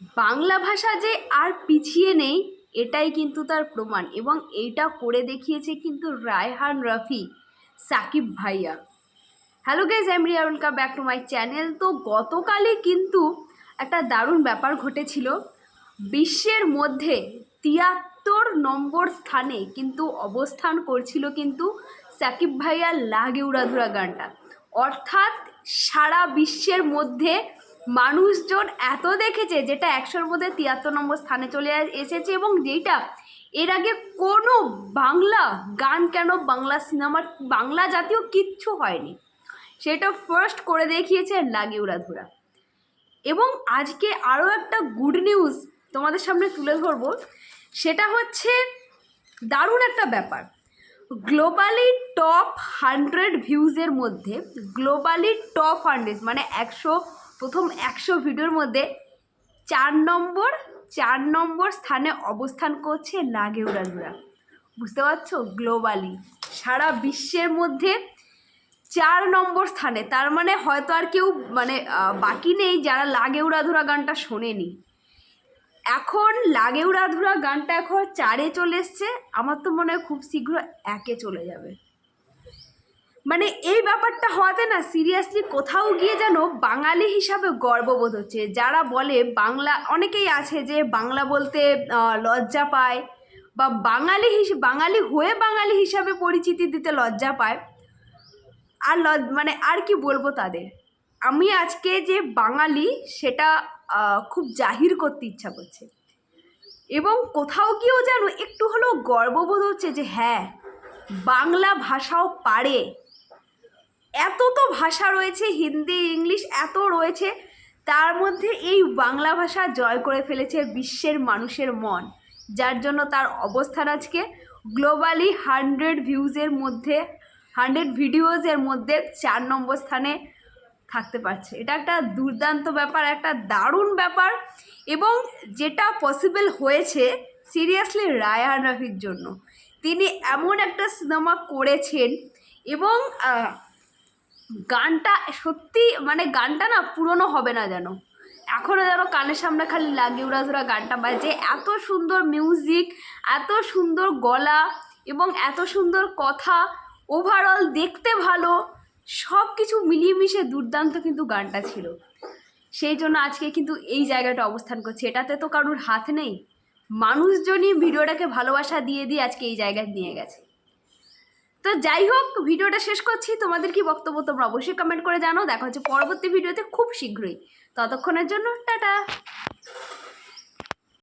বাংলা ভাষা যে আর পিছিয়ে নেই, এটাই কিন্তু তার প্রমাণ। এবং এইটা করে দেখিয়েছে কিন্তু রায়হান রফি, সাকিব ভাইয়া। Hello guys I am Riya welcome back to my channel তো গতকালই কিন্তু একটা দারুণ ব্যাপার ঘটেছিল। বিশ্বের মধ্যে তিয়াত্তর নম্বর স্থানে কিন্তু অবস্থান করছিল কিন্তু সাকিব ভাইয়ার লাগে উড়াধুরা গানটা। অর্থাৎ সারা বিশ্বের মধ্যে মানুষজন এত দেখেছে যেটা একশোর মধ্যে তিয়াত্তর নম্বর স্থানে চলে এসেছে এবং যেটা এর আগে কোনো বাংলা গান কেন বাংলা সিনেমার বাংলা জাতীয় কিচ্ছু হয়নি। সেটা ফার্স্ট করে দেখিয়েছে লাগে উড়াধুরা। এবং আজকে আরও একটা গুড নিউজ তোমাদের সামনে তুলে ধরবো, সেটা হচ্ছে দারুণ একটা ব্যাপার। গ্লোবালি টপ হান্ড্রেড ভিউজের মধ্যে গ্লোবালি টপ হান্ড্রেড মানে একশো প্রথম একশো ভিডিওর মধ্যে চার নম্বর চার নম্বর স্থানে অবস্থান করছে লাগে উড়াধুরা বুঝতে পারছ? গ্লোবালি সারা বিশ্বের মধ্যে চার নম্বর স্থানে। তার মানে হয়তো আর কেউ মানে বাকি নেই যারা লাগে উড়াধুরা গানটা শোনেনি। এখন লাগে উড়াধুরা গানটা এখন চারে চলে এসছে। আমার তো মনে হয় খুব শীঘ্র একে চলে যাবে। মানে এই ব্যাপারটা হওয়াতে না সিরিয়াসলি কোথাও গিয়ে যেন বাঙালি হিসাবে গর্ববোধ হচ্ছে। যারা বলে বাংলা, অনেকেই আছে যে বাংলা বলতে লজ্জা পায় বা বাঙালি হিস, বাঙালি হয়ে বাঙালি হিসাবে পরিচিতি দিতে লজ্জা পায়। আর লজ মানে আর কি বলব তাদের? আমি আজকে যে বাঙালি সেটা খুব জাহির করতে ইচ্ছা করছে। এবং কোথাও গিয়েও যেন একটু হলেও গর্ববোধ হচ্ছে যে হ্যাঁ বাংলা ভাষাও পারে। এত তো ভাষা রয়েছে, হিন্দি, ইংলিশ এত রয়েছে, তার মধ্যে এই বাংলা ভাষা জয় করে ফেলেছে বিশ্বের মানুষের মন। যার জন্য তার অবস্থান আজকে গ্লোবালি হান্ড্রেড ভিউজের মধ্যে হান্ড্রেড ভিডিওজের মধ্যে চার নম্বর স্থানে থাকতে পারছে। এটা একটা দুর্দান্ত ব্যাপার, একটা দারুণ ব্যাপার এবং যেটা পসিবল হয়েছে সিরিয়াসলি রায়ান রফির জন্য। তিনি এমন একটা সিনেমা করেছেন এবং গানটা সত্যি মানে গানটা না পুরনো হবে না যেন। এখনও যেন কানের সামনে খালি লাগে উড়াধুরা গানটা বাজে। এত সুন্দর মিউজিক এত সুন্দর গলা এবং এত সুন্দর কথা। ওভারঅল দেখতে ভালো। সব কিছু মিলিয়ে মিশে দুর্দান্ত কিন্তু গানটা ছিল। সেই জন্য আজকে কিন্তু এই জায়গাটা অবস্থান করছে। এটাতে তো কারোর হাত নেই। মানুষজনই ভিডিওটাকে ভালোবাসা দিয়ে দিয়ে আজকে এই জায়গায় নিয়ে গেছে। তো যাই হোক, ভিডিওটা শেষ করছি। তোমাদের কি বক্তব্য তোমরা অবশ্যই কমেন্ট করে জানো দেখা হচ্ছে পরবর্তী ভিডিওতে খুব শীঘ্রই। ততক্ষণের জন্য টাটা।